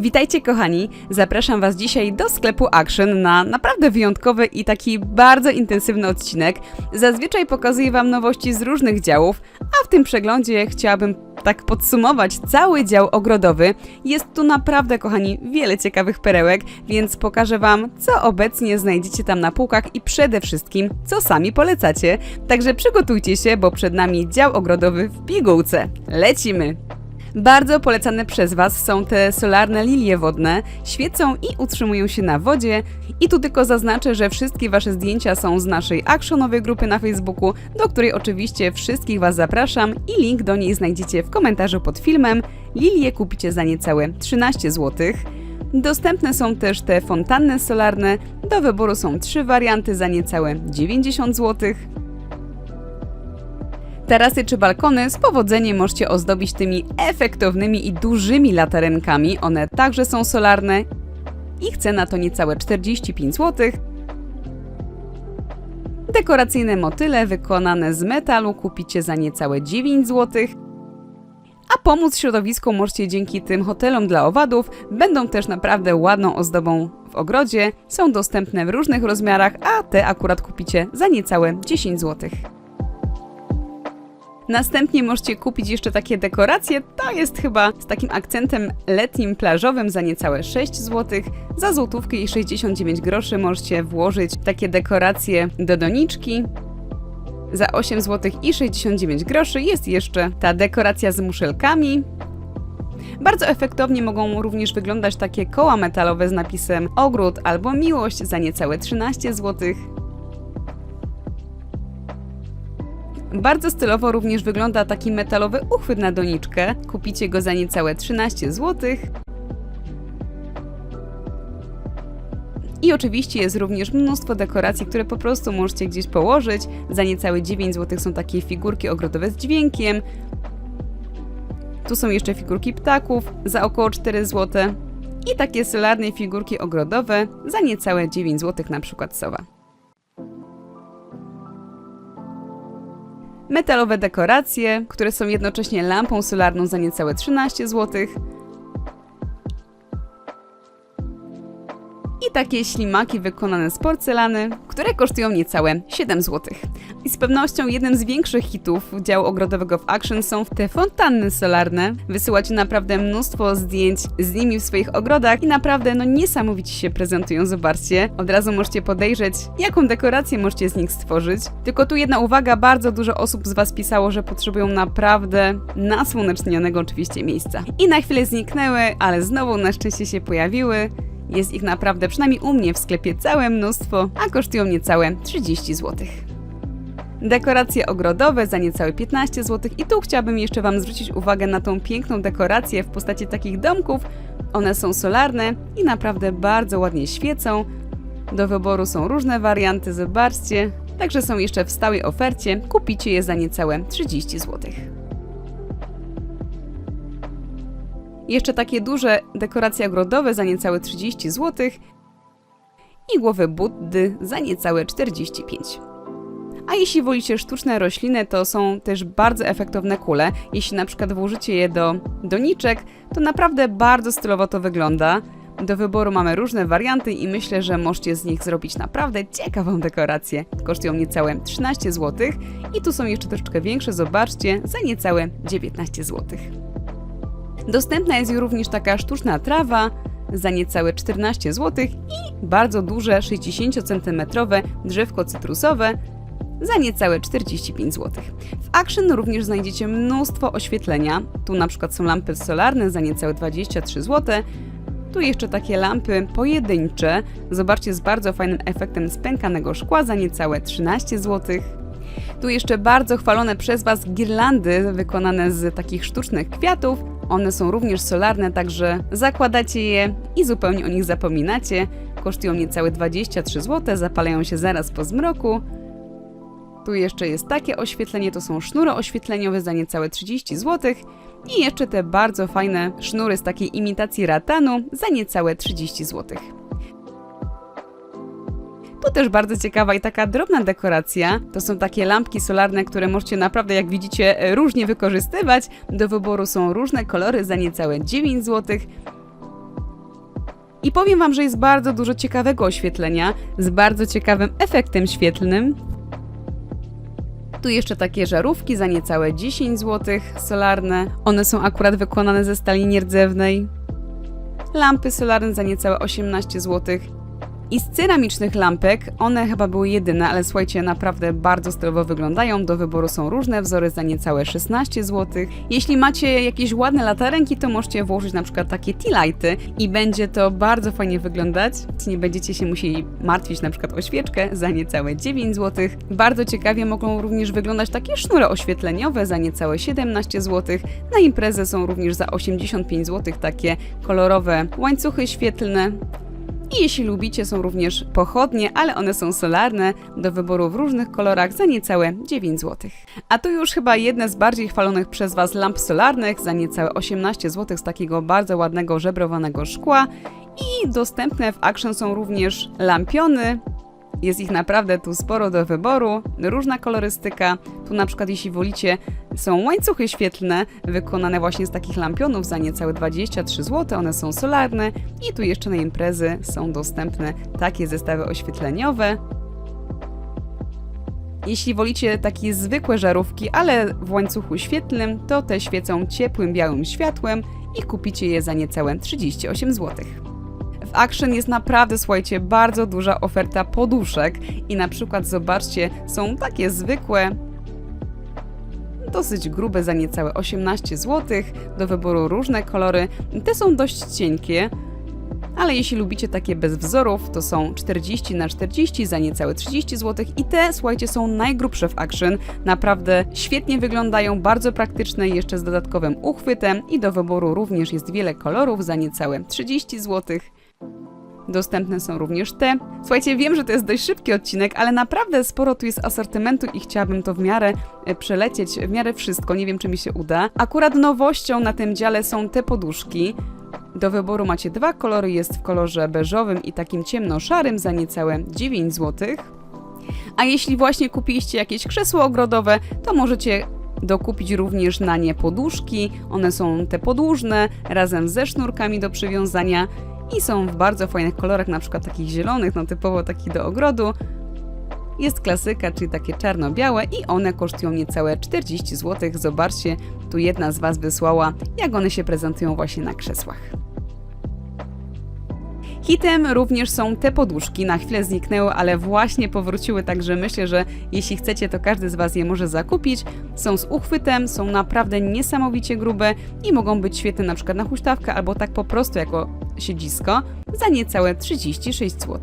Witajcie kochani, zapraszam Was dzisiaj do sklepu Action na naprawdę wyjątkowy i taki bardzo intensywny odcinek. Zazwyczaj pokazuję Wam nowości z różnych działów, a w tym przeglądzie chciałabym tak podsumować cały dział ogrodowy. Jest tu naprawdę, kochani, wiele ciekawych perełek, więc pokażę Wam, co obecnie znajdziecie tam na półkach i przede wszystkim, co sami polecacie. Także przygotujcie się, bo przed nami dział ogrodowy w pigułce. Lecimy! Bardzo polecane przez Was są te solarne lilie wodne. Świecą i utrzymują się na wodzie. I tu tylko zaznaczę, że wszystkie Wasze zdjęcia są z naszej actionowej grupy na Facebooku, do której oczywiście wszystkich Was zapraszam i link do niej znajdziecie w komentarzu pod filmem. Lilie kupicie za niecałe 13 zł. Dostępne są też te fontanny solarne. Do wyboru są trzy warianty za niecałe 90 zł. Tarasy czy balkony z powodzeniem możecie ozdobić tymi efektownymi i dużymi latarenkami. One także są solarne. Ich cena to niecałe 45 zł. Dekoracyjne motyle wykonane z metalu kupicie za niecałe 9 zł. A pomóc środowisku możecie dzięki tym hotelom dla owadów. Będą też naprawdę ładną ozdobą w ogrodzie. Są dostępne w różnych rozmiarach, a te akurat kupicie za niecałe 10 zł. Następnie możecie kupić jeszcze takie dekoracje. To jest chyba z takim akcentem letnim, plażowym za niecałe 6 zł. Za złotówkę i 69 groszy możecie włożyć takie dekoracje do doniczki. Za 8 zł i 69 groszy jest jeszcze ta dekoracja z muszelkami. Bardzo efektownie mogą również wyglądać takie koła metalowe z napisem ogród albo miłość za niecałe 13 zł. Bardzo stylowo również wygląda taki metalowy uchwyt na doniczkę. Kupicie go za niecałe 13 zł. I oczywiście jest również mnóstwo dekoracji, które po prostu możecie gdzieś położyć. Za niecałe 9 zł są takie figurki ogrodowe z dźwiękiem. Tu są jeszcze figurki ptaków za około 4 zł. I takie solarne figurki ogrodowe za niecałe 9 zł, na przykład sowa. Metalowe dekoracje, które są jednocześnie lampą solarną za niecałe 13 zł. I takie ślimaki wykonane z porcelany, które kosztują niecałe 7 zł. I z pewnością jednym z większych hitów działu ogrodowego w Action są te fontanny solarne. Wysyłacie naprawdę mnóstwo zdjęć z nimi w swoich ogrodach i naprawdę no niesamowicie się prezentują, zobaczcie. Od razu możecie podejrzeć, jaką dekorację możecie z nich stworzyć. Tylko tu jedna uwaga, bardzo dużo osób z Was pisało, że potrzebują naprawdę nasłonecznionego oczywiście miejsca. I na chwilę zniknęły, ale znowu na szczęście się pojawiły. Jest ich naprawdę, przynajmniej u mnie w sklepie, całe mnóstwo, a kosztują niecałe 30 zł. Dekoracje ogrodowe za niecałe 15 zł i tu chciałabym jeszcze Wam zwrócić uwagę na tą piękną dekorację w postaci takich domków. One są solarne i naprawdę bardzo ładnie świecą. Do wyboru są różne warianty, zobaczcie. Także są jeszcze w stałej ofercie. Kupicie je za niecałe 30 zł. Jeszcze takie duże dekoracje ogrodowe za niecałe 30 zł i głowy Buddy za niecałe 45. A jeśli wolicie sztuczne rośliny, to są też bardzo efektowne kule. Jeśli na przykład włożycie je do doniczek, to naprawdę bardzo stylowo to wygląda. Do wyboru mamy różne warianty i myślę, że możecie z nich zrobić naprawdę ciekawą dekorację. Kosztują niecałe 13 zł i tu są jeszcze troszeczkę większe, zobaczcie, za niecałe 19 zł. Dostępna jest również taka sztuczna trawa za niecałe 14 zł i bardzo duże 60 cm drzewko cytrusowe za niecałe 45 zł. W Action również znajdziecie mnóstwo oświetlenia. Tu na przykład są lampy solarne za niecałe 23 zł. Tu jeszcze takie lampy pojedyncze. Zobaczcie z bardzo fajnym efektem spękanego szkła za niecałe 13 zł. Tu jeszcze bardzo chwalone przez Was girlandy wykonane z takich sztucznych kwiatów. One są również solarne, także zakładacie je i zupełnie o nich zapominacie. Kosztują niecałe 23 zł, zapalają się zaraz po zmroku. Tu jeszcze jest takie oświetlenie, to są sznury oświetleniowe za niecałe 30 zł. I jeszcze te bardzo fajne sznury z takiej imitacji ratanu za niecałe 30 zł. Tu też bardzo ciekawa i taka drobna dekoracja. To są takie lampki solarne, które możecie naprawdę, jak widzicie, e, różnie wykorzystywać. Do wyboru są różne kolory za niecałe 9 zł. I powiem Wam, że jest bardzo dużo ciekawego oświetlenia z bardzo ciekawym efektem świetlnym. Tu jeszcze takie żarówki za niecałe 10 zł, solarne. One są akurat wykonane ze stali nierdzewnej. Lampy solarne za niecałe 18 zł. I z ceramicznych lampek, one chyba były jedyne, ale słuchajcie, naprawdę bardzo stylowo wyglądają. Do wyboru są różne wzory za niecałe 16 zł. Jeśli macie jakieś ładne latarenki, to możecie włożyć na przykład takie tea-lighty i będzie to bardzo fajnie wyglądać. Nie będziecie się musieli martwić na przykład o świeczkę za niecałe 9 zł. Bardzo ciekawie mogą również wyglądać takie sznury oświetleniowe za niecałe 17 zł. Na imprezę są również za 85 zł takie kolorowe łańcuchy świetlne. I jeśli lubicie, są również pochodnie, ale one są solarne, do wyboru w różnych kolorach za niecałe 9 zł. A tu już chyba jedne z bardziej chwalonych przez Was lamp solarnych za niecałe 18 zł z takiego bardzo ładnego żebrowanego szkła. I dostępne w Action są również lampiony. Jest ich naprawdę tu sporo do wyboru, różna kolorystyka. Tu na przykład jeśli wolicie są łańcuchy świetlne wykonane właśnie z takich lampionów za niecałe 23 zł. One są solarne i tu jeszcze na imprezy są dostępne takie zestawy oświetleniowe. Jeśli wolicie takie zwykłe żarówki, ale w łańcuchu świetlnym, to te świecą ciepłym białym światłem i kupicie je za niecałe 38 zł. W Action jest naprawdę, słuchajcie, bardzo duża oferta poduszek i na przykład zobaczcie, są takie zwykłe, dosyć grube za niecałe 18 zł, do wyboru różne kolory. Te są dość cienkie, ale jeśli lubicie takie bez wzorów, to są 40 na 40 za niecałe 30 zł i te, słuchajcie, są najgrubsze w Action. Naprawdę świetnie wyglądają, bardzo praktyczne, jeszcze z dodatkowym uchwytem i do wyboru również jest wiele kolorów za niecałe 30 zł. Dostępne są również te. Słuchajcie, wiem, że to jest dość szybki odcinek, ale naprawdę sporo tu jest asortymentu i chciałabym to w miarę e, przelecieć, w miarę wszystko. Nie wiem, czy mi się uda. Akurat nowością na tym dziale są te poduszki. Do wyboru macie dwa kolory, jest w kolorze beżowym i takim ciemno-szarym za niecałe 9 zł. A jeśli właśnie kupiliście jakieś krzesło ogrodowe, to możecie dokupić również na nie poduszki. One są te podłużne, razem ze sznurkami do przywiązania i są w bardzo fajnych kolorach, na przykład takich zielonych, no typowo takich do ogrodu. Jest klasyka, czyli takie czarno-białe i one kosztują niecałe 40 zł. Zobaczcie, tu jedna z Was wysłała, jak one się prezentują właśnie na krzesłach. Hitem również są te poduszki, na chwilę zniknęły, ale właśnie powróciły, także myślę, że jeśli chcecie, to każdy z Was je może zakupić. Są z uchwytem, są naprawdę niesamowicie grube i mogą być świetne na przykład na huśtawkę albo tak po prostu jako siedzisko za niecałe 36 zł.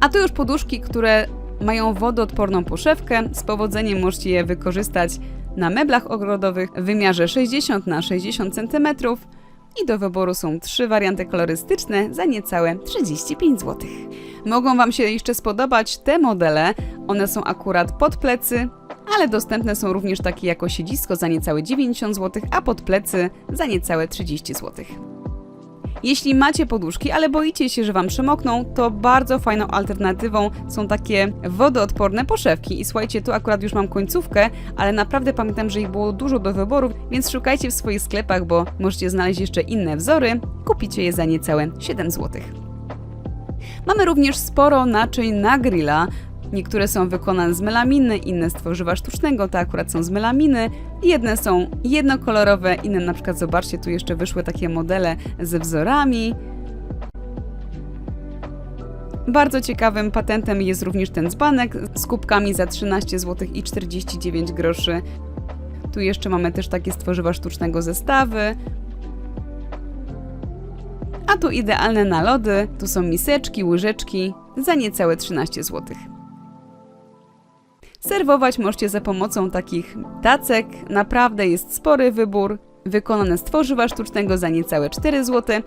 A tu już poduszki, które mają wodoodporną poszewkę, z powodzeniem możecie je wykorzystać na meblach ogrodowych w wymiarze 60 na 60 cm i do wyboru są trzy warianty kolorystyczne za niecałe 35 zł. Mogą Wam się jeszcze spodobać te modele, one są akurat pod plecy, ale dostępne są również takie jako siedzisko za niecałe 90 zł, a pod plecy za niecałe 30 zł. Jeśli macie poduszki, ale boicie się, że Wam przemokną, to bardzo fajną alternatywą są takie wodoodporne poszewki. I słuchajcie, tu akurat już mam końcówkę, ale naprawdę pamiętam, że ich było dużo do wyboru, więc szukajcie w swoich sklepach, bo możecie znaleźć jeszcze inne wzory. Kupicie je za niecałe 7 zł. Mamy również sporo naczyń na grilla. Niektóre są wykonane z melaminy, inne z tworzywa sztucznego, te akurat są z melaminy. Jedne są jednokolorowe, inne na przykład, zobaczcie, tu jeszcze wyszły takie modele ze wzorami. Bardzo ciekawym patentem jest również ten dzbanek z kubkami za 13 zł i 49 groszy. Tu jeszcze mamy też takie z tworzywa sztucznego zestawy. A tu idealne na lody, tu są miseczki, łyżeczki za niecałe 13 zł. Serwować możecie za pomocą takich tacek. Naprawdę jest spory wybór. Wykonane z tworzywa sztucznego za niecałe 4 zł.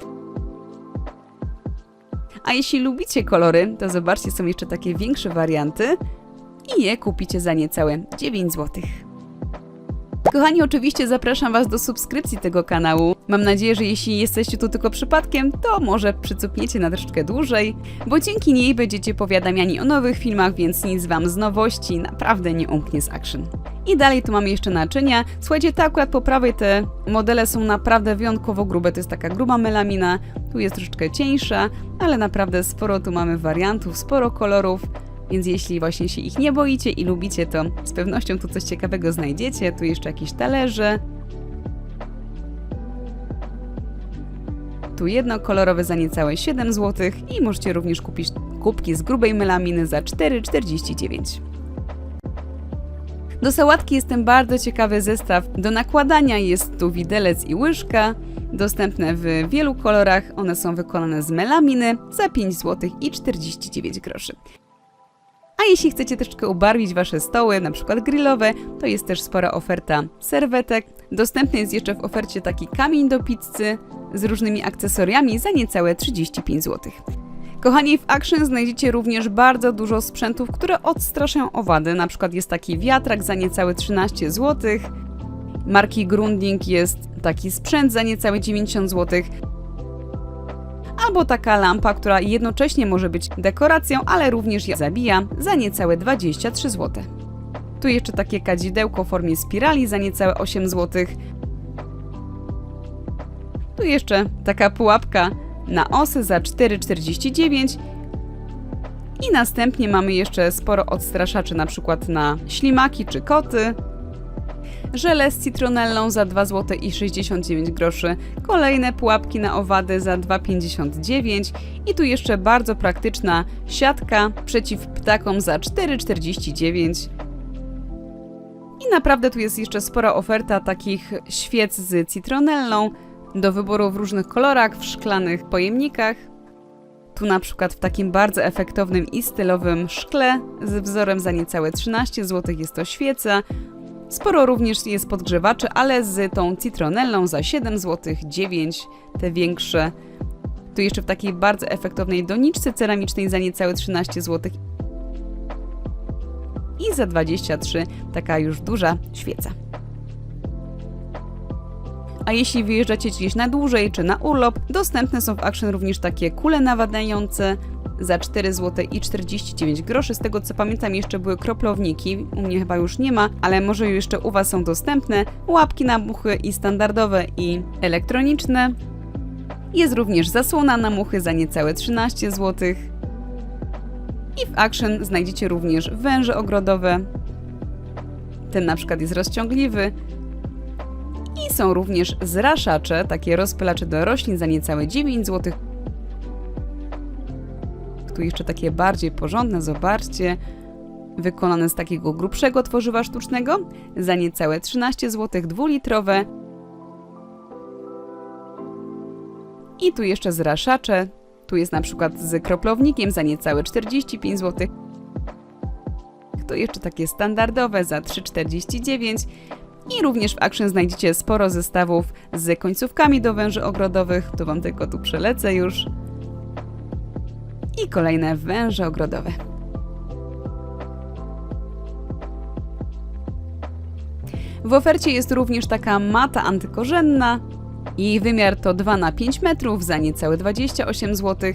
A jeśli lubicie kolory, to zobaczcie, są jeszcze takie większe warianty i je kupicie za niecałe 9 zł. Kochani, oczywiście zapraszam Was do subskrypcji tego kanału. Mam nadzieję, że jeśli jesteście tu tylko przypadkiem, to może przycupniecie na troszeczkę dłużej, bo dzięki niej będziecie powiadamiani o nowych filmach, więc nic Wam z nowości naprawdę nie umknie z action. I dalej tu mamy jeszcze naczynia. Słuchajcie, te akurat po prawej te modele są naprawdę wyjątkowo grube. To jest taka gruba melamina, tu jest troszeczkę cieńsza, ale naprawdę sporo tu mamy wariantów, sporo kolorów. Więc jeśli właśnie się ich nie boicie i lubicie, to z pewnością tu coś ciekawego znajdziecie. Tu jeszcze jakieś talerze. Tu jedno kolorowe za niecałe 7 zł i możecie również kupić kubki z grubej melaminy za 4,49. Do sałatki jest ten bardzo ciekawy zestaw. Do nakładania jest tu widelec i łyżka, dostępne w wielu kolorach. One są wykonane z melaminy za 5 zł i 49 groszy. A jeśli chcecie troszeczkę ubarwić Wasze stoły, na przykład grillowe, to jest też spora oferta serwetek. Dostępny jest jeszcze w ofercie taki kamień do pizzy z różnymi akcesoriami za niecałe 35 zł. Kochani, w Action znajdziecie również bardzo dużo sprzętów, które odstraszają owady. Na przykład jest taki wiatrak za niecałe 13 zł. Marki Grunding jest taki sprzęt za niecałe 90 zł. Albo taka lampa, która jednocześnie może być dekoracją, ale również je zabija za niecałe 23 zł. Tu jeszcze takie kadzidełko w formie spirali za niecałe 8 zł. Tu jeszcze taka pułapka na osy za 4,49 i następnie mamy jeszcze sporo odstraszaczy na przykład na ślimaki czy koty. Żele z citronellą za 2 zł i 69 groszy, kolejne pułapki na owady za 2,59 i tu jeszcze bardzo praktyczna siatka przeciw ptakom za 4,49. I naprawdę tu jest jeszcze spora oferta takich świec z citronellą, do wyboru w różnych kolorach, w szklanych pojemnikach. Tu na przykład w takim bardzo efektownym i stylowym szkle z wzorem za niecałe 13 zł jest to świeca. Sporo również jest podgrzewaczy, ale z tą citronellą za 7 zł, 9 te większe. Tu jeszcze w takiej bardzo efektownej doniczce ceramicznej za niecałe 13 zł. I za 23 taka już duża świeca. A jeśli wyjeżdżacie gdzieś na dłużej czy na urlop, dostępne są w Action również takie kule nawadniające za 4 zł i 49 groszy. Z tego co pamiętam jeszcze były kroplowniki, u mnie chyba już nie ma, ale może jeszcze u Was są dostępne. Łapki na muchy i standardowe i elektroniczne. Jest również zasłona na muchy za niecałe 13 zł. I w Action znajdziecie również węże ogrodowe. Ten na przykład jest rozciągliwy, i są również zraszacze, takie rozpylacze do roślin za niecałe 9 zł. Tu jeszcze takie bardziej porządne, zobaczcie, wykonane z takiego grubszego tworzywa sztucznego za niecałe 13 zł, dwulitrowe. I tu jeszcze zraszacze, tu jest na przykład z kroplownikiem za niecałe 45 zł. Tu jeszcze takie standardowe za 3,49 i również w Action znajdziecie sporo zestawów z końcówkami do węży ogrodowych, to Wam tylko tu przelecę już. I kolejne węże ogrodowe. W ofercie jest również taka mata antykorzenna. Jej wymiar to 2 na 5 metrów za niecałe 28 zł.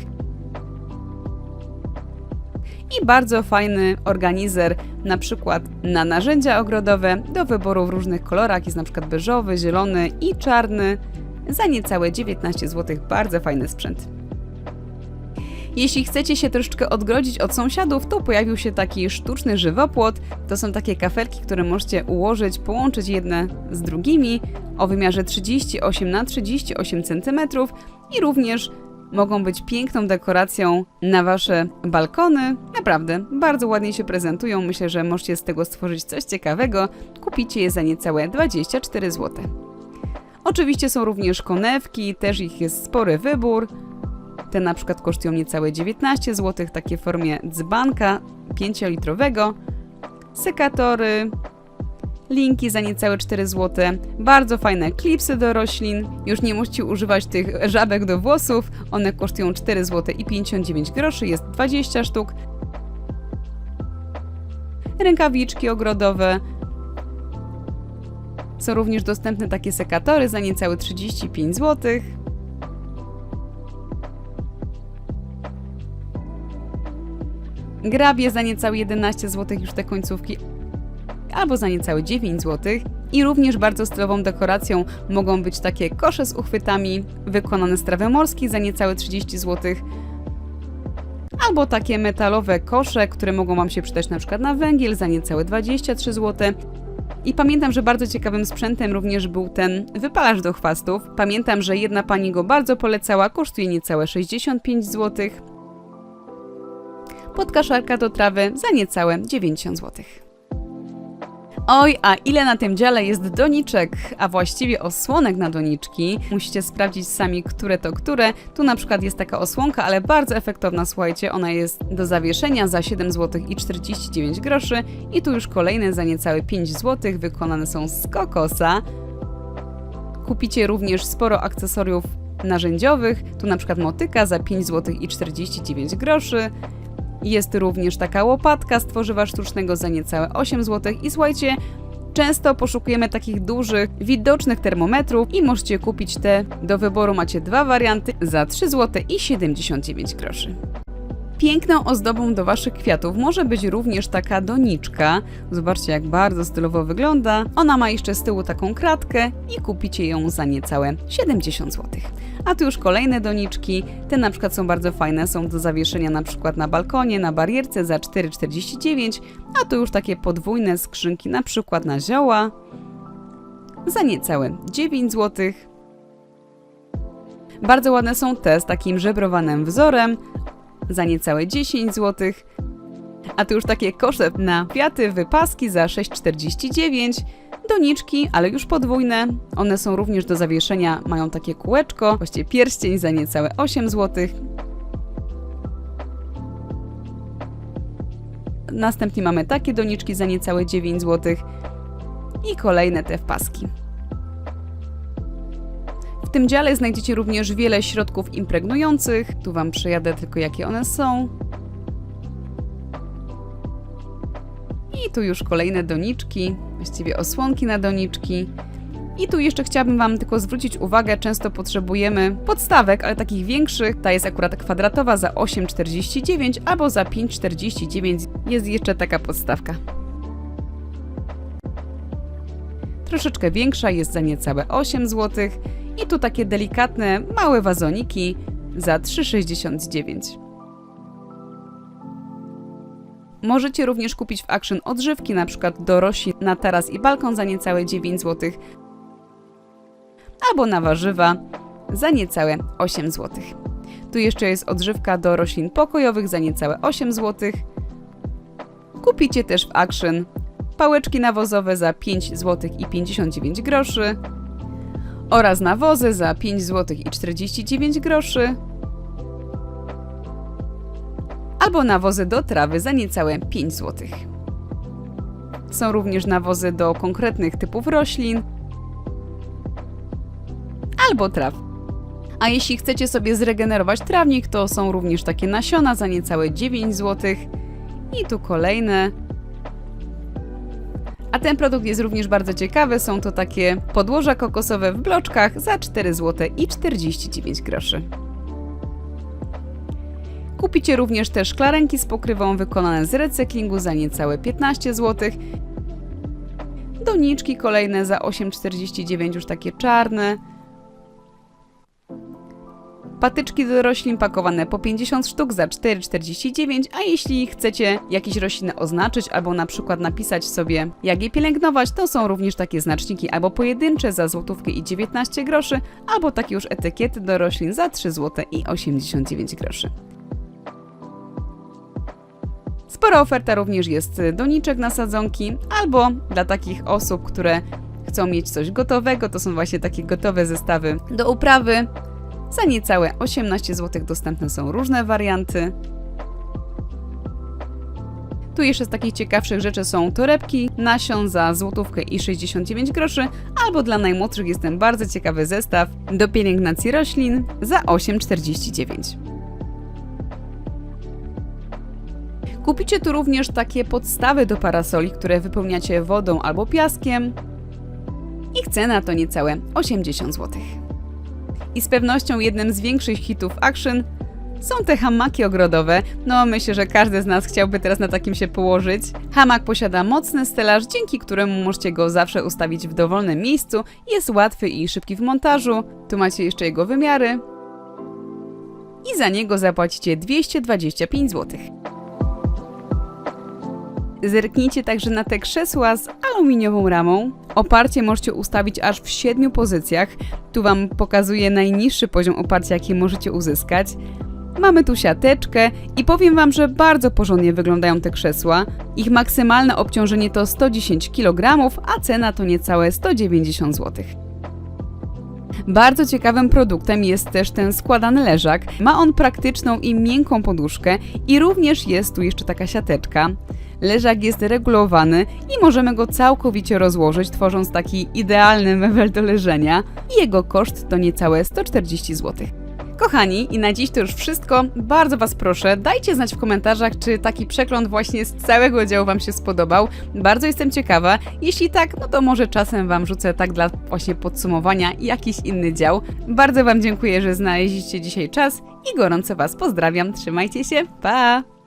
I bardzo fajny organizer na przykład na narzędzia ogrodowe do wyboru w różnych kolorach, jest na przykład beżowy, zielony i czarny za niecałe 19 zł. Bardzo fajny sprzęt. Jeśli chcecie się troszeczkę odgrodzić od sąsiadów, to pojawił się taki sztuczny żywopłot. To są takie kafelki, które możecie ułożyć, połączyć jedne z drugimi o wymiarze 38 na 38 cm i również mogą być piękną dekoracją na wasze balkony. Naprawdę, bardzo ładnie się prezentują. Myślę, że możecie z tego stworzyć coś ciekawego. Kupicie je za niecałe 24 zł. Oczywiście są również konewki, też ich jest spory wybór. Te na przykład kosztują niecałe 19 zł, takie w formie dzbanka 5-litrowego. Sekatory, linki za niecałe 4 zł, bardzo fajne klipsy do roślin. Już nie musicie używać tych żabek do włosów, one kosztują 4 zł i 59 groszy, jest 20 sztuk. Rękawiczki ogrodowe. Są również dostępne takie sekatory za niecałe 35 zł. Grabie za niecałe 11 zł już te końcówki, albo za niecałe 9 zł. I również bardzo stylową dekoracją mogą być takie kosze z uchwytami wykonane z trawy morskiej za niecałe 30 zł. Albo takie metalowe kosze, które mogą Wam się przydać na przykład na węgiel za niecałe 23 zł. I pamiętam, że bardzo ciekawym sprzętem również był ten wypalacz do chwastów. Pamiętam, że jedna pani go bardzo polecała, kosztuje niecałe 65 zł. Podkaszarka do trawy za niecałe 90 zł. Oj, a ile na tym dziale jest doniczek, a właściwie osłonek na doniczki. Musicie sprawdzić sami, które to które. Tu na przykład jest taka osłonka, ale bardzo efektowna, słuchajcie. Ona jest do zawieszenia za 7 zł i 49 groszy. I tu już kolejne za niecałe 5 zł, wykonane są z kokosa. Kupicie również sporo akcesoriów narzędziowych. Tu na przykład motyka za 5 zł i 49 groszy. Jest również taka łopatka z tworzywa sztucznego za niecałe 8 zł. I słuchajcie, często poszukujemy takich dużych, widocznych termometrów i możecie kupić te. Do wyboru macie dwa warianty za 3 zł i 79 groszy. Piękną ozdobą do Waszych kwiatów może być również taka doniczka. Zobaczcie, jak bardzo stylowo wygląda. Ona ma jeszcze z tyłu taką kratkę i kupicie ją za niecałe 70 zł. A tu już kolejne doniczki. Te na przykład są bardzo fajne, są do zawieszenia na przykład na balkonie, na barierce za 4,49, a tu już takie podwójne skrzynki na przykład na zioła za niecałe 9 zł. Bardzo ładne są te z takim żebrowanym wzorem za niecałe 10 zł. A tu już takie kosze na kwiaty, wypaski za 6,49. Doniczki, ale już podwójne. One są również do zawieszenia, mają takie kółeczko, właściwie pierścień za niecałe 8 zł. Następnie mamy takie doniczki za niecałe 9 zł. I kolejne te wpaski. W tym dziale znajdziecie również wiele środków impregnujących. Tu Wam przejadę tylko jakie one są. I tu już kolejne doniczki, właściwie osłonki na doniczki. I tu jeszcze chciałabym Wam tylko zwrócić uwagę, często potrzebujemy podstawek, ale takich większych. Ta jest akurat kwadratowa za 8,49 albo za 5,49 jest jeszcze taka podstawka. Troszeczkę większa jest za niecałe 8 zł. I tu takie delikatne, małe wazoniki za 3,69. Możecie również kupić w Action odżywki, przykład do roślin na taras i balkon za niecałe 9 zł, albo na warzywa za niecałe 8 zł. Tu jeszcze jest odżywka do roślin pokojowych za niecałe 8 zł. Kupicie też w Action pałeczki nawozowe za 5 zł i 59 groszy oraz nawozy za 5 zł i 49 groszy albo nawozy do trawy za niecałe 5 zł. Są również nawozy do konkretnych typów roślin albo traw. A jeśli chcecie sobie zregenerować trawnik, to są również takie nasiona za niecałe 9 zł. I tu kolejne. A ten produkt jest również bardzo ciekawy. Są to takie podłoża kokosowe w bloczkach za 4 zł i 49 groszy. Kupicie również te szklarenki z pokrywą wykonane z recyklingu za niecałe 15 zł. Doniczki kolejne za 8,49 już takie czarne. Patyczki do roślin pakowane po 50 sztuk za 4,49, a jeśli chcecie jakieś rośliny oznaczyć albo na przykład napisać sobie jak je pielęgnować, to są również takie znaczniki albo pojedyncze za złotówkę i 19 groszy, albo takie już etykiety do roślin za 3 zł i 89 groszy. Spora oferta również jest doniczek na sadzonki, albo dla takich osób, które chcą mieć coś gotowego, to są właśnie takie gotowe zestawy do uprawy. Za niecałe 18 zł dostępne są różne warianty. Tu jeszcze z takich ciekawszych rzeczy są torebki, nasion za złotówkę i 69 groszy, albo dla najmłodszych jest ten bardzo ciekawy zestaw do pielęgnacji roślin za 8,49. Kupicie tu również takie podstawy do parasoli, które wypełniacie wodą albo piaskiem. cena to niecałe 80 zł. I z pewnością jednym z większych hitów Action są te hamaki ogrodowe. No, myślę, że każdy z nas chciałby teraz na takim się położyć. Hamak posiada mocny stelaż, dzięki któremu możecie go zawsze ustawić w dowolnym miejscu. Jest łatwy i szybki w montażu. Tu macie jeszcze jego wymiary. I za niego zapłacicie 225 zł. Zerknijcie także na te krzesła z aluminiową ramą. Oparcie możecie ustawić aż w 7 pozycjach. Tu Wam pokazuję najniższy poziom oparcia, jaki możecie uzyskać. Mamy tu siateczkę i powiem Wam, że bardzo porządnie wyglądają te krzesła. Ich maksymalne obciążenie to 110 kg, a cena to niecałe 190 zł. Bardzo ciekawym produktem jest też ten składany leżak. Ma on praktyczną i miękką poduszkę i również jest tu jeszcze taka siateczka. Leżak jest regulowany i możemy go całkowicie rozłożyć, tworząc taki idealny mebel do leżenia. Jego koszt to niecałe 140 zł. Kochani, i na dziś to już wszystko. Bardzo Was proszę, dajcie znać w komentarzach, czy taki przegląd właśnie z całego działu Wam się spodobał. Bardzo jestem ciekawa. Jeśli tak, no to może czasem Wam rzucę tak dla właśnie podsumowania jakiś inny dział. Bardzo Wam dziękuję, że znaleźliście dzisiaj czas i gorąco Was pozdrawiam. Trzymajcie się, pa!